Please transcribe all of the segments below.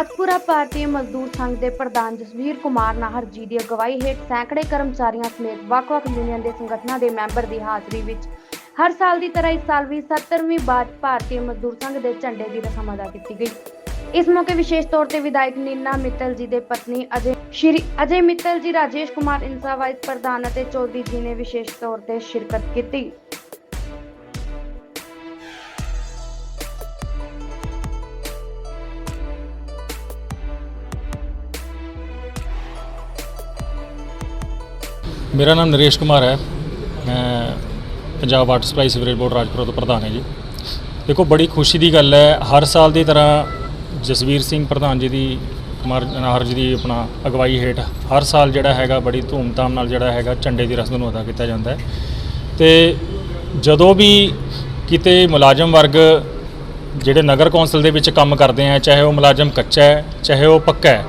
ਰਾਜਪੁਰਾ ਭਾਰਤੀ ਮਜ਼ਦੂਰ ਸੰਘ ਦੇ ਪ੍ਰਧਾਨ ਜਸਵੀਰ ਕੁਮਾਰ ਨਾਹਰ ਜੀ ਦੀ ਅਗਵਾਈ ਹੇਠ ਸੈਂਕੜੇ ਕਰਮਚਾਰੀਆਂ ਸਮੇਤ ਵੱਖ-ਵੱਖ ਯੂਨੀਅਨ ਦੇ ਸੰਗਠਨਾਂ ਦੇ ਮੈਂਬਰ ਦੀ ਹਾਜ਼ਰੀ ਵਿੱਚ ਹਰ ਸਾਲ ਦੀ ਤਰ੍ਹਾਂ ਇਸ ਸਾਲ ਵੀ 70ਵੀਂ ਬਾਰ ਭਾਰਤੀ ਮਜ਼ਦੂਰ ਸੰਘ ਦੇ ਝੰਡੇ ਦੀ ਰਸਮ ਅਦਾ ਕੀਤੀ ਗਈ। ਇਸ ਮੌਕੇ ਵਿਸ਼ੇਸ਼ ਤੌਰ ਤੇ ਵਿਧਾਇਕ ਨੀਨਾ ਮਿੱਤਲ ਜੀ ਦੇ ਪਤਨੀ ਅਜੇ ਸ਼੍ਰੀ ਅਜੇ ਮਿੱਤਲ ਜੀ ਰਾਜੇਸ਼ ਕੁਮਾਰ ਇਨਸਾ ਵਾਈਸ ਪ੍ਰਧਾਨ ਅਤੇ ਚੌਧਰੀ ਜੀ ਨੇ ਵਿਸ਼ੇਸ਼ ਤੌਰ ਤੇ ਸ਼ਿਰਕਤ ਕੀਤੀ। ਮੇਰਾ ਨਾਮ ਨਰੇਸ਼ ਕੁਮਾਰ ਹੈ। ਮੈਂ Punjab water supply sewerage board Rajpura ਤੋਂ ਪ੍ਰਧਾਨ ਹੈ ਜੀ। ਦੇਖੋ, ਬੜੀ ਖੁਸ਼ੀ ਦੀ ਗੱਲ ਹੈ, ਹਰ ਸਾਲ ਦੀ ਤਰ੍ਹਾਂ ਜਸਵੀਰ ਸਿੰਘ ਪ੍ਰਧਾਨ ਜੀ ਦੀ, ਕੁਮਾਰ ਨਾਹਰ ਜੀ ਦੀ ਆਪਣਾ ਅਗਵਾਈ ਹੇਠ ਹਰ ਸਾਲ ਜਿਹੜਾ ਹੈਗਾ, ਬੜੀ ਧੂਮਧਾਮ ਨਾਲ ਜਿਹੜਾ ਹੈਗਾ, ਝੰਡੇ ਦੀ ਰਸਮ ਨੂੰ ਅਦਾ ਕੀਤਾ ਜਾਂਦਾ ਹੈ। ਤੇ ਜਦੋਂ ਵੀ ਕਿਤੇ ਮੁਲਾਜ਼ਮ ਵਰਗ ਜਿਹੜੇ ਨਗਰ ਕੌਂਸਲ ਦੇ ਵਿੱਚ ਕੰਮ ਕਰਦੇ ਆ, ਚਾਹੇ ਉਹ ਮੁਲਾਜ਼ਮ ਕੱਚਾ ਹੈ, ਚਾਹੇ ਉਹ ਪੱਕਾ ਹੈ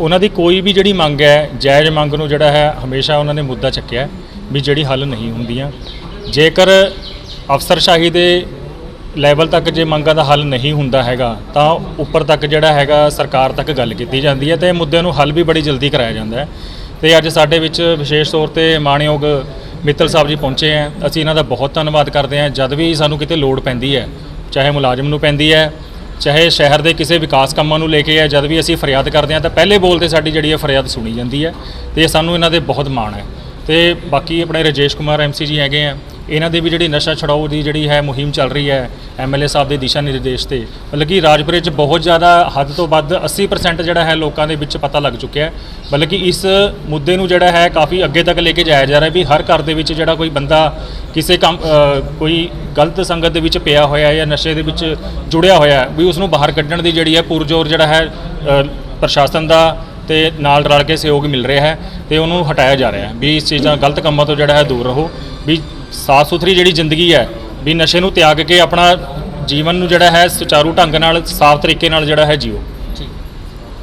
ਉਹਨਾਂ ਦੀ ਕੋਈ ਵੀ ਜਿਹੜੀ ਮੰਗ ਹੈ, ਜਾਇਜ਼ ਮੰਗ ਨੂੰ ਜਿਹੜਾ ਹੈ, ਹਮੇਸ਼ਾ ਉਹਨਾਂ ਨੇ ਮੁੱਦਾ ਚੱਕਿਆ ਵੀ ਜਿਹੜੀ ਹੱਲ ਨਹੀਂ ਹੁੰਦੀਆਂ। ਜੇਕਰ ਅਫਸਰਸ਼ਾਹੀ ਦੇ ਲੈਵਲ ਤੱਕ ਜੇ ਮੰਗਾਂ ਦਾ ਹੱਲ ਨਹੀਂ ਹੁੰਦਾ ਹੈਗਾ, ਤਾਂ ਉੱਪਰ ਤੱਕ ਜਿਹੜਾ ਹੈਗਾ, ਸਰਕਾਰ ਤੱਕ ਗੱਲ ਕੀਤੀ ਜਾਂਦੀ ਹੈ ਤੇ ਮੁੱਦਿਆਂ ਨੂੰ ਹੱਲ ਵੀ ਬੜੀ ਜਲਦੀ ਕਰਾਇਆ ਜਾਂਦਾ ਹੈ। ਤੇ ਅੱਜ ਸਾਡੇ ਵਿੱਚ ਵਿਸ਼ੇਸ਼ ਤੌਰ ਤੇ ਮਾਣਯੋਗ ਮਿੱਤਲ ਸਾਹਿਬ ਜੀ ਪਹੁੰਚੇ ਹੈ। ਅਸੀਂ ਇਹਨਾਂ ਦਾ ਬਹੁਤ ਧੰਨਵਾਦ ਕਰਦੇ ਹਾਂ। ਜਦ ਵੀ ਸਾਨੂੰ ਕਿਤੇ ਲੋੜ ਪੈਂਦੀ ਹੈ, ਚਾਹੇ ਮੁਲਾਜ਼ਮ ਨੂੰ ਪੈਂਦੀ ਹੈ ਚਾਹੇ ਸ਼ਹਿਰ ਦੇ ਕਿਸੇ ਵਿਕਾਸ ਕੰਮਾਂ ਨੂੰ ਲੈ ਕੇ ਆ ਜਦ ਵੀ ਅਸੀਂ ਫਰਿਆਦ ਕਰਦੇ ਹਾਂ ਤਾਂ ਪਹਿਲੇ ਬੋਲ ਤੇ ਸਾਡੀ ਜਿਹੜੀ ਹੈ ਫਰਿਆਦ ਸੁਣੀ ਜਾਂਦੀ ਹੈ ਤੇ ਸਾਨੂੰ ਇਹਨਾਂ ਦੇ ਬਹੁਤ ਮਾਣ ਹੈ। ਤੇ ਬਾਕੀ ਆਪਣੇ ਰਜੇਸ਼ ਕੁਮਾਰ ਐਮਸੀ ਜੀ ਹੈਗੇ ਆ ਇਹਨਾਂ ਦੀ ਵੀ ਜਿਹੜੀ ਨਸ਼ਾ ਛਡਾਓ ਦੀ ਜਿਹੜੀ ਹੈ ਮੁਹਿੰਮ ਚੱਲ ਰਹੀ ਹੈ ਐਮਐਲਏ ਸਾਹਿਬ ਦੇ ਦਿਸ਼ਾ ਨਿਰਦੇਸ਼ ਤੇ, ਮਤਲਬ ਕਿ ਰਾਜਪੁਰੇ 'ਚ ਬਹੁਤ ਜ਼ਿਆਦਾ ਹੱਦ ਤੋਂ ਵੱਧ 80% ਜਿਹੜਾ ਹੈ ਲੋਕਾਂ ਦੇ ਵਿੱਚ ਪਤਾ ਲੱਗ ਚੁੱਕਿਆ ਹੈ। ਬਲਕਿ ਇਸ ਮੁੱਦੇ ਨੂੰ ਜਿਹੜਾ ਹੈ ਕਾਫੀ ਅੱਗੇ ਤੱਕ ਲੈ ਕੇ ਜਾਇਆ ਜਾ ਰਿਹਾ ਵੀ ਹਰ ਘਰ ਦੇ ਵਿੱਚ ਜਿਹੜਾ ਕੋਈ ਬੰਦਾ ਕਿਸੇ ਕੰਮ ਕੋਈ ਗਲਤ ਸੰਗਤ ਦੇ ਵਿੱਚ ਪਿਆ ਹੋਇਆ ਜਾਂ ਨਸ਼ੇ ਦੇ ਵਿੱਚ ਜੁੜਿਆ ਹੋਇਆ ਵੀ ਉਸ ਨੂੰ ਬਾਹਰ ਕੱਢਣ ਦੀ ਜਿਹੜੀ ਹੈ ਪੁਰਜੋਰ ਜਿਹੜਾ ਹੈ ਪ੍ਰਸ਼ਾਸਨ ਦਾ ਤੇ ਨਾਲ ਰਲ ਕੇ ਸਹਿਯੋਗ ਮਿਲ ਰਿਹਾ ਹੈ ਤੇ ਉਹਨੂੰ ਹਟਾਇਆ ਜਾ ਰਿਹਾ ਹੈ ਵੀ ਇਸ ਚੀਜ਼ਾਂ ਗਲਤ ਕੰਮਾਂ ਤੋਂ ਜਿਹੜਾ ਹੈ ਦੂਰ ਰਹੋ, ਵੀ ਸਾਫ਼ ਸੁਥਰੀ ਜਿਹੜੀ ਜ਼ਿੰਦਗੀ ਹੈ, ਵੀ ਨਸ਼ੇ ਨੂੰ ਤਿਆਗ ਕੇ ਆਪਣਾ ਜੀਵਨ ਨੂੰ ਜਿਹੜਾ ਹੈ, ਸੁਚਾਰੂ ਢੰਗ ਨਾਲ, ਸਾਫ਼ ਤਰੀਕੇ ਨਾਲ ਜਿਹੜਾ ਹੈ ਜੀਓ।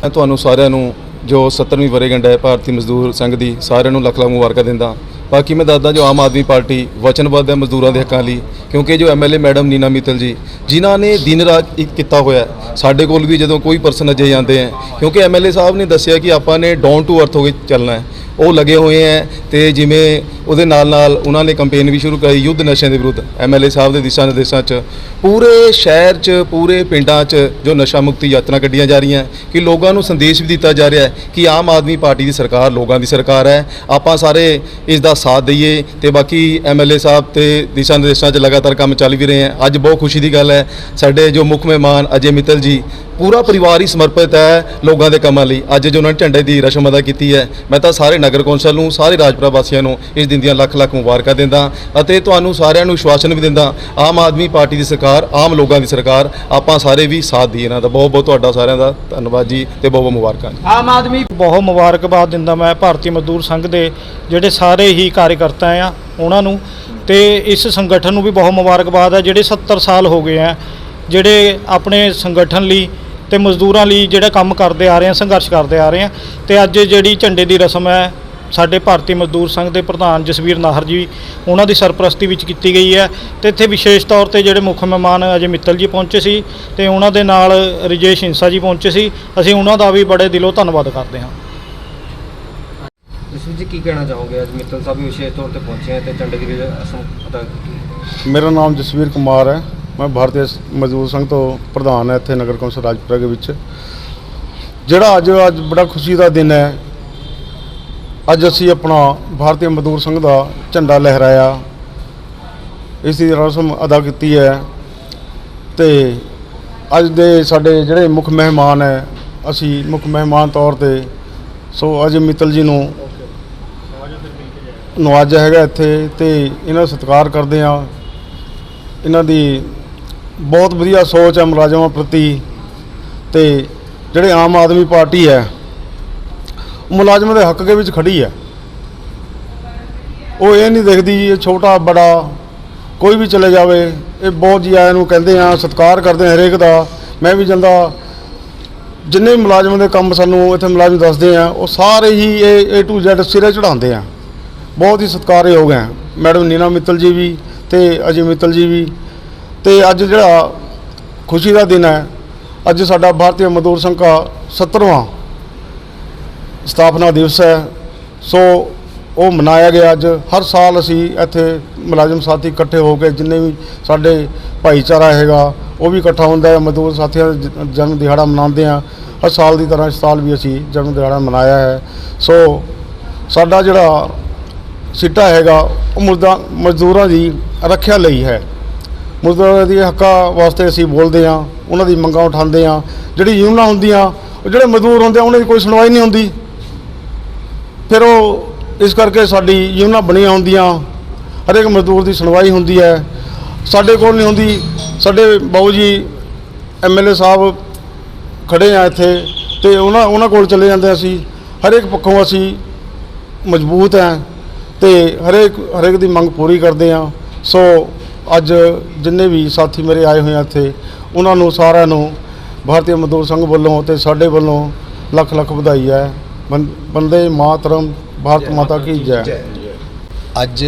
ਮੈਂ ਤੁਹਾਨੂੰ ਸਾਰਿਆਂ ਨੂੰ, ਜੋ 70ਵੀਂ ਵਰ੍ਹੇਗੰਢ ਹੈ, ਭਾਰਤੀ ਮਜ਼ਦੂਰ ਸੰਘ ਦੀ, ਸਾਰਿਆਂ ਨੂੰ ਲੱਖ ਲੱਖ ਮੁਬਾਰਕਾਂ ਦਿੰਦਾ। ਬਾਕੀ ਮੈਂ ਦੱਸਦਾ ਜੋ ਆਮ ਆਦਮੀ ਪਾਰਟੀ ਵਚਨਬੱਧ ਹੈ ਮਜ਼ਦੂਰਾਂ ਦੇ ਹੱਕਾਂ ਲਈ, ਕਿਉਂਕਿ ਜੋ ਐਮਐਲਏ ਮੈਡਮ ਨੀਨਾ ਮਿੱਤਲ ਜੀ, ਜਿਨ੍ਹਾਂ ਨੇ ਦਿਨ ਰਾਤ ਇੱਕ ਕੀਤਾ ਹੋਇਆ ਸਾਡੇ ਕੋਲ ਵੀ ਜਦੋਂ ਕੋਈ ਪਰਸਨ ਅਜੇ ਆਉਂਦੇ ਹੈ, ਕਿਉਂਕਿ ਐਮਐਲਏ ਸਾਹਿਬ ਨੇ ਦੱਸਿਆ ਕਿ ਆਪਾਂ ਨੇ ਡਾਊਨ ਟੂ ਅਰਥ ਹੋ ਕੇ ਚੱਲਣਾ ਹੈ। ਉਹ ਲੱਗੇ ਹੋਏ ਹੈ ਤੇ ਜਿਵੇਂ ਉਹਦੇ ਨਾਲ ਨਾਲ ਉਹਨਾਂ ਨੇ ਕੈਂਪੇਨ ਵੀ ਸ਼ੁਰੂ ਕਰਾਈ ਯੁੱਧ ਨਸ਼ਿਆਂ ਦੇ ਵਿਰੁੱਧ ਐਮਐਲਏ ਸਾਹਿਬ ਦੇ ਦਿਸ਼ਾ ਨਿਰਦੇਸ਼ਾਂ 'ਚ। ਪੂਰੇ ਸ਼ਹਿਰ 'ਚ, ਪੂਰੇ ਪਿੰਡਾਂ 'ਚ ਜੋ ਨਸ਼ਾ ਮੁਕਤੀ ਯਾਤਰਾ ਕੱਢੀਆਂ ਜਾ ਰਹੀਆਂ, ਕਿ ਲੋਕਾਂ ਨੂੰ ਸੰਦੇਸ਼ ਵੀ ਦਿੱਤਾ ਜਾ ਰਿਹਾ ਹੈ ਕਿ ਆਮ ਆਦਮੀ ਪਾਰਟੀ ਦੀ ਸਰਕਾਰ ਲੋਕਾਂ ਦੀ ਸਰਕਾਰ ਹੈ, ਆਪਾਂ ਸਾਰੇ ਇਸ ਦਾ ਸਾਥ ਦਈਏ ਤੇ ਬਾਕੀ ਐਮਐਲਏ ਸਾਹਿਬ ਤੇ ਦਿਸ਼ਾ ਨਿਰਦੇਸ਼ਾਂ 'ਚ ਲਗਾਤਾਰ ਕੰਮ ਚੱਲ ਵੀ ਰਹੇ ਹੈ। ਅੱਜ ਬਹੁਤ ਖੁਸ਼ੀ ਦੀ ਗੱਲ ਹੈ, ਸਾਡੇ ਜੋ ਮੁੱਖ ਮਹਿਮਾਨ ਅਜੇ ਮਿੱਤਲ ਜੀ ਪੂਰਾ ਪਰਿਵਾਰ ਹੀ ਸਮਰਪਿਤ ਹੈ ਲੋਕਾਂ ਦੇ ਕੰਮਾਂ ਲਈ। ਅੱਜ ਜੋ ਉਹਨਾਂ ਨੇ ਝੰਡੇ ਦੀ ਰਸਮ ਅਦਾ ਕੀਤੀ ਹੈ, ਮੈਂ ਤਾਂ ਸਾਰੇ ਨਗਰ ਕੌਂਸਲ ਨੂੰ, ਸਾਰੇ ਰਾਜਪੁਰਾ ਵਾਸੀਆਂ ਨੂੰ ਇਸ ਦਿਨ ਦੀਆਂ ਲੱਖ ਲੱਖ ਮੁਬਾਰਕਾਂ ਦਿੰਦਾ ਅਤੇ ਤੁਹਾਨੂੰ ਸਾਰਿਆਂ ਨੂੰ ਵਿਸ਼ਵਾਸਨ ਵੀ ਦਿੰਦਾ। ਆਮ ਆਦਮੀ ਪਾਰਟੀ ਦੀ ਸਰਕਾਰ, ਆਮ ਲੋਕਾਂ ਦੀ ਸਰਕਾਰ, ਆਪਾਂ ਸਾਰੇ ਵੀ ਸਾਥ ਦੀ ਇਹਨਾਂ ਦਾ। ਬਹੁਤ ਬਹੁਤ ਤੁਹਾਡਾ ਸਾਰਿਆਂ ਦਾ ਧੰਨਵਾਦ ਜੀ ਤੇ ਬਹੁਤ ਬਹੁਤ ਮੁਬਾਰਕਾਂ ਜੀ। ਆਮ ਆਦਮੀ ਬਹੁਤ ਮੁਬਾਰਕਬਾਦ ਦਿੰਦਾ ਮੈਂ ਭਾਰਤੀ ਮਜ਼ਦੂਰ ਸੰਘ ਦੇ ਜਿਹੜੇ ਸਾਰੇ ਹੀ ਕਾਰਜਕਰਤਾ ਆ ਉਹਨਾਂ ਨੂੰ ਤੇ ਇਸ ਸੰਗਠਨ ਨੂੰ ਵੀ ਬਹੁਤ ਮੁਬਾਰਕਬਾਦ ਹੈ। ਜਿਹੜੇ 70 ਸਾਲ ਹੋ ਗਏ ਆ, ਜਿਹੜੇ ਆਪਣੇ ਸੰਗਠਨ ਲਈ ਤੇ ਮਜ਼ਦੂਰਾਂ ਲਈ ਜਿਹੜਾ ਕੰਮ ਕਰਦੇ ਆ ਰਹੇ ਆ ਸੰਘਰਸ਼ ਕਰਦੇ ਆ ਰਹੇ ਆ। ਤੇ ਅੱਜ ਜਿਹੜੀ ਝੰਡੇ ਦੀ ਰਸਮ ਹੈ ਸਾਡੇ ਭਾਰਤੀ ਮਜ਼ਦੂਰ ਸੰਘ ਦੇ ਪ੍ਰਧਾਨ ਜਸਵੀਰ ਨਾਹਰ ਜੀ ਉਹਨਾਂ ਦੀ ਸਰਪ੍ਰਸਤੀ ਵਿੱਚ ਕੀਤੀ ਗਈ ਹੈ। ਤੇ ਇੱਥੇ ਵਿਸ਼ੇਸ਼ ਤੌਰ ਤੇ ਜਿਹੜੇ ਮੁੱਖ ਮਹਿਮਾਨ ਅਜੇ ਮਿੱਤਲ ਜੀ ਪਹੁੰਚੇ ਸੀ ਤੇ ਉਹਨਾਂ ਦੇ ਨਾਲ ਰਜੇਸ਼ ਹਿੰਸਾ ਜੀ ਪਹੁੰਚੇ ਸੀ। ਅਸੀਂ ਉਹਨਾਂ ਦਾ ਵੀ ਬੜੇ ਦਿਲੋਂ ਧੰਨਵਾਦ ਕਰਦੇ ਹਾਂ। ਜਸਵੀਰ ਜੀ ਕੀ ਕਹਿਣਾ ਚਾਹੋਗੇ? ਅੱਜ ਮਿੱਤਲ ਸਾਹਿਬ ਵੀ ਵਿਸ਼ੇਸ਼ ਤੌਰ ਤੇ ਪਹੁੰਚੇ ਤੇ ਝੰਡੇ ਦੀ ਰਸਮ ਅਦਾ ਕੀਤੀ। ਮੇਰਾ ਨਾਮ ਜਸਵੀਰ ਕੁਮਾਰ ਹੈ। ਮੈਂ ਭਾਰਤੀ ਮਜ਼ਦੂਰ ਸੰਘ ਤੋਂ ਪ੍ਰਧਾਨ ਹਾਂ ਇੱਥੇ ਨਗਰ ਕੌਂਸਲ ਰਾਜਪੁਰਾ ਦੇ ਵਿੱਚ। ਜਿਹੜਾ ਅੱਜ ਅੱਜ ਬੜਾ ਖੁਸ਼ੀ ਦਾ ਦਿਨ ਹੈ। ਅੱਜ ਅਸੀਂ ਆਪਣਾ ਭਾਰਤੀ ਮਜ਼ਦੂਰ ਸੰਘ ਦਾ ਝੰਡਾ ਲਹਿਰਾਇਆ। ਇਸ ਦੀ ਰਸਮ ਅਦਾ ਕੀਤੀ ਹੈ। ਤੇ ਅੱਜ ਦੇ ਸਾਡੇ ਜਿਹੜੇ ਮੁੱਖ ਮਹਿਮਾਨ ਹੈ, ਅਸੀਂ ਮੁੱਖ ਮਹਿਮਾਨ ਤੌਰ ਤੇ ਸੋ ਅਜੇ ਮਿੱਤਲ ਜੀ ਨੂੰ ਨਵਾਜ਼ਿਆ ਹੈਗਾ ਇੱਥੇ ਤੇ ਇਹਨਾਂ ਦਾ ਸਤਿਕਾਰ ਕਰਦੇ ਆ ਇਹਨਾਂ ਦੀ ਬਹੁਤ ਵਧੀਆ ਸੋਚ ਹੈ ਮੁਲਾਜ਼ਮਾਂ ਪ੍ਰਤੀ ਤੇ ਜਿਹੜੇ ਆਮ ਆਦਮੀ ਪਾਰਟੀ ਹੈ ਮੁਲਾਜ਼ਮਾਂ ਦੇ ਹੱਕ ਦੇ ਵਿੱਚ ਖੜੀ ਹੈ। ਉਹ ਇਹ ਨਹੀਂ ਦੇਖਦੀ ਇਹ ਛੋਟਾ, ਬੜਾ, ਕੋਈ ਵੀ ਚਲੇ ਜਾਵੇ, ਇਹ ਬਹੁਤ ਜੀ ਆਇਆਂ ਨੂੰ ਕਹਿੰਦੇ ਆ, ਸਤਿਕਾਰ ਕਰਦੇ ਹਰੇਕ ਦਾ। ਮੈਂ ਵੀ ਜਾਂਦਾ, ਜਿੰਨੇ ਵੀ ਮੁਲਾਜ਼ਮਾਂ ਦੇ ਕੰਮ ਸਾਨੂੰ ਇੱਥੇ ਮੁਲਾਜ਼ਮ ਦੱਸਦੇ ਆ, ਉਹ ਸਾਰੇ ਹੀ ਇਹ A to Z ਸਿਰੇ ਚੜਾਉਂਦੇ ਆ। ਬਹੁਤ ਹੀ ਸਤਿਕਾਰਯੋਗ ਹੈ। ਮੈਡਮ ਨੀਨਾ ਮਿੱਤਲ ਜੀ ਵੀ ਤੇ ਅਜੇ ਮਿੱਤਲ ਜੀ ਵੀ। ਤੇ ਅੱਜ ਜਿਹੜਾ ਖੁਸ਼ੀ ਦਾ ਦਿਨ ਹੈ, ਅੱਜ ਸਾਡਾ ਭਾਰਤੀ ਮਜ਼ਦੂਰ ਸੰਘ ਦਾ 70ਵਾਂ ਸਥਾਪਨਾ ਦਿਵਸ ਹੈ। ਸੋ ਉਹ ਮਨਾਇਆ ਗਿਆ ਅੱਜ। ਹਰ ਸਾਲ ਅਸੀਂ ਇੱਥੇ ਮੁਲਾਜ਼ਮ ਸਾਥੀ ਇਕੱਠੇ ਹੋ ਕੇ ਜਿੰਨੇ ਵੀ ਸਾਡੇ ਭਾਈਚਾਰਾ ਹੈਗਾ, ਉਹ ਵੀ ਇਕੱਠਾ ਹੁੰਦਾ ਹੈ। ਮਜ਼ਦੂਰ ਸਾਥੀਆਂ ਦਾ ਜ- ਜਨਮ ਦਿਹਾੜਾ ਮਨਾਉਂਦੇ ਆ ਹਰ ਸਾਲ ਦੀ ਤਰ੍ਹਾਂ ਇਸ ਸਾਲ ਵੀ ਅਸੀਂ ਜਨਮ ਦਿਹਾੜਾ ਮਨਾਇਆ ਹੈ। ਸੋ ਸਾਡਾ ਜਿਹੜਾ ਸਿੱਟਾ ਹੈਗਾ, ਉਹ ਮੁਰਦਾ ਮਜ਼ਦੂਰਾਂ ਦੀ ਰੱਖਿਆ ਲਈ ਹੈ। ਮਜ਼ਦੂਰਾਂ ਦੀ ਹੱਕਾਂ ਵਾਸਤੇ ਅਸੀਂ ਬੋਲਦੇ ਹਾਂ, ਉਹਨਾਂ ਦੀ ਮੰਗਾਂ ਉਠਾਉਂਦੇ ਹਾਂ, ਜਿਹੜੀ ਯੂਨੀਅਨਾਂ ਹੁੰਦੀਆਂ, ਉਹ ਜਿਹੜੇ ਮਜ਼ਦੂਰ ਹੁੰਦੇ ਆ, ਉਹਨਾਂ ਦੀ ਕੋਈ ਸੁਣਵਾਈ ਨਹੀਂ ਹੁੰਦੀ। ਫਿਰ ਉਹ ਇਸ ਕਰਕੇ ਸਾਡੀ ਯੂਨੀਅਨਾਂ ਬਣੀਆਂ ਹੁੰਦੀਆਂ, ਹਰੇਕ ਮਜ਼ਦੂਰ ਦੀ ਸੁਣਵਾਈ ਹੁੰਦੀ ਹੈ। ਸਾਡੇ ਕੋਲ ਨਹੀਂ ਹੁੰਦੀ, ਸਾਡੇ ਬਾਊ ਜੀ ਐਮਐਲਏ ਸਾਹਿਬ ਖੜੇ ਆ ਇੱਥੇ, ਤੇ ਉਹਨਾਂ ਉਹਨਾਂ ਕੋਲ ਚਲੇ ਜਾਂਦੇ ਅਸੀਂ। ਹਰੇਕ ਪੱਖੋਂ ਅਸੀਂ ਮਜ਼ਬੂਤ ਹੈ, ਤੇ ਹਰੇਕ ਹਰੇਕ ਦੀ ਮੰਗ ਪੂਰੀ ਕਰਦੇ ਆ ਸੋ ਅੱਜ ਜਿੰਨੇ ਵੀ ਸਾਥੀ ਮੇਰੇ ਆਏ ਹੋਏ ਆ ਇੱਥੇ ਉਹਨਾਂ ਨੂੰ ਸਾਰਿਆਂ ਨੂੰ ਭਾਰਤੀ ਮਜ਼ਦੂਰ ਸੰਘ ਵੱਲੋਂ ਤੇ ਸਾਡੇ ਵੱਲੋਂ ਲੱਖ ਲੱਖ ਵਧਾਈ ਹੈ। ਬੰਦੇ ਮਾਤਰਮ ਭਾਰਤ ਮਾਤਾ ਕੀ ਜੈ। ਅੱਜ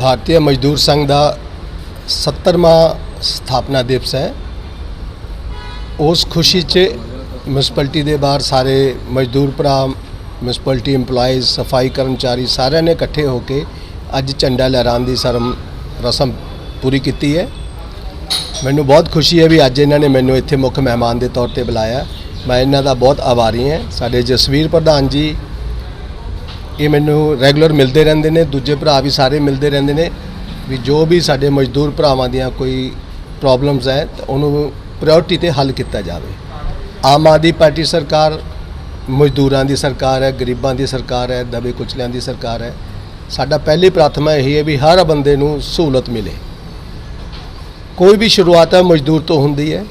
ਭਾਰਤੀ ਮਜ਼ਦੂਰ ਸੰਘ ਦਾ 70ਵਾਂ ਸਥਾਪਨਾ ਦਿਵਸ ਹੈ। ਉਸ ਖੁਸ਼ੀ 'ਚ ਮਿਊਨਿਸਪੈਲਿਟੀ ਦੇ ਬਾਹਰ ਸਾਰੇ ਮਜ਼ਦੂਰ ਭਰਾ ਮਿਊਨਿਸਪੈਲਿਟੀ EMPLOYEES ਸਫ਼ਾਈ ਕਰਮਚਾਰੀ ਸਾਰਿਆਂ ਨੇ ਇਕੱਠੇ ਹੋ ਕੇ ਅੱਜ ਝੰਡਾ ਲਹਿਰਾਉਣ ਦੀ ਸਰਮ ਰਸਮ ਪੂਰੀ ਕੀਤੀ ਹੈ। ਮੈਨੂੰ ਬਹੁਤ ਖੁਸ਼ੀ ਹੈ ਵੀ ਅੱਜ ਇਹਨਾਂ ਨੇ ਮੈਨੂੰ ਇੱਥੇ ਮੁੱਖ ਮਹਿਮਾਨ ਦੇ ਤੌਰ ਤੇ ਬੁਲਾਇਆ। ਮੈਂ ਇਹਨਾਂ ਦਾ ਬਹੁਤ ਆਭਾਰੀ ਹਾਂ। ਸਾਡੇ ਜਸਵੀਰ ਪ੍ਰਧਾਨ ਜੀ, ਇਹ ਮੈਨੂੰ ਰੈਗੂਲਰ ਮਿਲਦੇ ਰਹਿੰਦੇ ਨੇ। ਦੂਜੇ ਭਰਾ ਵੀ ਸਾਰੇ ਮਿਲਦੇ ਰਹਿੰਦੇ ਨੇ। ਵੀ ਜੋ ਵੀ ਸਾਡੇ ਮਜ਼ਦੂਰ ਭਰਾਵਾਂ ਦੀਆਂ ਕੋਈ ਪ੍ਰੋਬਲਮਸ ਹੈ, ਤਾਂ ਉਹਨੂੰ ਪ੍ਰਾਇੋਰਟੀ ਤੇ ਹੱਲ ਕੀਤਾ ਜਾਵੇ। ਆਮ ਆਦਮੀ ਪਾਰਟੀ ਸਰਕਾਰ ਮਜ਼ਦੂਰਾਂ ਦੀ ਸਰਕਾਰ ਹੈ, ਗਰੀਬਾਂ ਦੀ ਸਰਕਾਰ ਹੈ ਦਬੇ ਕੁਚਲਿਆਂ ਦੀ ਸਰਕਾਰ ਹੈ। ਸਾਡਾ ਪਹਿਲੀ ਪ੍ਰਾਰਥਨਾ ਇਹ ਹੈ ਵੀ ਹਰ ਬੰਦੇ ਨੂੰ ਸਹੂਲਤ ਮਿਲੇ। ਕੋਈ ਵੀ ਸ਼ੁਰੂਆਤ ਹੈ, ਮਜ਼ਦੂਰ ਤੋਂ ਹੁੰਦੀ ਹੈ।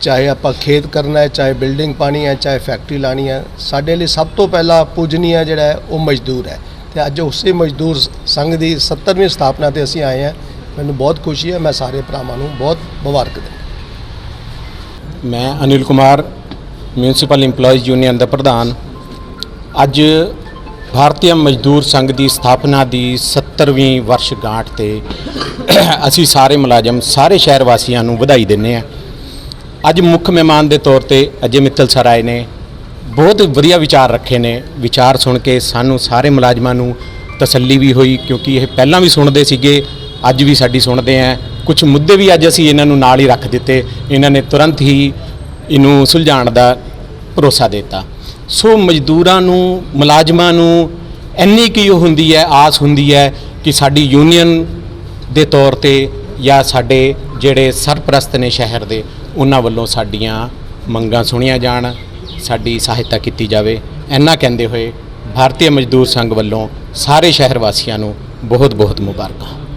ਚਾਹੇ ਆਪਾਂ ਖੇਤ ਕਰਨਾ ਹੈ, ਚਾਹੇ ਬਿਲਡਿੰਗ ਪਾਣੀ ਹੈ, ਚਾਹੇ ਫੈਕਟਰੀ ਲਾਣੀ ਹੈ, ਸਾਡੇ ਲਈ ਸਭ ਤੋਂ ਪਹਿਲਾ ਪੂਜਨੀय ਜਿਹੜਾ ਉਹ ਮਜ਼ਦੂਰ ਹੈ। ਤੇ ਅੱਜ ਉਸੇ ਮਜ਼ਦੂਰ ਸੰਘ ਦੀ 70ਵੀਂ ਸਥਾਪਨਾ ਤੇ ਅਸੀਂ ਆਏ ਹਾਂ। ਮੈਨੂੰ ਬਹੁਤ ਖੁਸ਼ੀ ਹੈ, ਮੈਂ ਸਾਰੇ ਭਰਾਵਾਂ ਨੂੰ ਬਹੁਤ ਮੁਬਾਰਕ ਦਿੰਦਾ ਮੈਂ Anil Kumar municipal EMPLOYEES union ਦਾ ਪ੍ਰਧਾਨ। ਅੱਜ ਭਾਰਤੀ ਮਜ਼ਦੂਰ ਸੰਘ ਦੀ ਸਥਾਪਨਾ ਦੀ 70ਵੀਂ ਵਰਸ਼ਗਾਂਠ ਤੇ ਅਸੀਂ ਸਾਰੇ ਮੁਲਾਜ਼ਮ, ਸਾਰੇ ਸ਼ਹਿਰ ਵਾਸੀਆਂ ਨੂੰ ਵਧਾਈ ਦਿੰਦੇ ਹਾਂ। ਅੱਜ ਮੁੱਖ ਮਹਿਮਾਨ ਦੇ ਤੌਰ ਤੇ ਅਜੇ ਮਿੱਤਲ ਸਰ ਆਏ ਨੇ। ਬਹੁਤ ਵਧੀਆ ਵਿਚਾਰ ਰੱਖੇ ਨੇ। ਵਿਚਾਰ ਸੁਣ ਕੇ ਸਾਨੂੰ ਸਾਰੇ ਮੁਲਾਜ਼ਮਾਂ ਨੂੰ ਤਸੱਲੀ ਵੀ ਹੋਈ, ਕਿਉਂਕਿ ਇਹ ਪਹਿਲਾਂ ਵੀ ਸੁਣਦੇ ਸੀਗੇ, ਅੱਜ ਵੀ ਸਾਡੀ ਸੁਣਦੇ ਆ। ਕੁਝ ਮੁੱਦੇ ਵੀ ਅੱਜ ਅਸੀਂ ਇਹਨਾਂ ਨੂੰ ਨਾਲ ਹੀ ਰੱਖ ਦਿੱਤੇ। ਇਹਨਾਂ ਨੇ ਤੁਰੰਤ ਹੀ ਇਹਨੂੰ ਸੁਲਝਾਉਣ ਦਾ ਭਰੋਸਾ ਦਿੱਤਾ। ਸੋ ਮਜ਼ਦੂਰਾਂ ਨੂੰ, ਮੁਲਾਜ਼ਮਾਂ ਨੂੰ ਇੰਨੀ ਕੀ ਉਹ ਹੁੰਦੀ ਹੈ, ਆਸ ਹੁੰਦੀ ਹੈ ਕਿ ਸਾਡੀ ਯੂਨੀਅਨ ਦੇ ਤੌਰ ਤੇ ਜਾਂ ਸਾਡੇ ਜਿਹੜੇ ਸਰਪ੍ਰਸਤ ਨੇ ਸ਼ਹਿਰ ਦੇ, ਉਹਨਾਂ ਵੱਲੋਂ ਸਾਡੀਆਂ ਮੰਗਾਂ ਸੁਣੀਆਂ ਜਾਣ, ਸਾਡੀ ਸਹਾਇਤਾ ਕੀਤੀ ਜਾਵੇ। ਇੰਨਾ ਕਹਿੰਦੇ ਹੋਏ ਭਾਰਤੀ ਮਜ਼ਦੂਰ ਸੰਘ ਵੱਲੋਂ ਸਾਰੇ ਸ਼ਹਿਰ ਵਾਸੀਆਂ ਨੂੰ ਬਹੁਤ ਬਹੁਤ ਮੁਬਾਰਕਾਂ।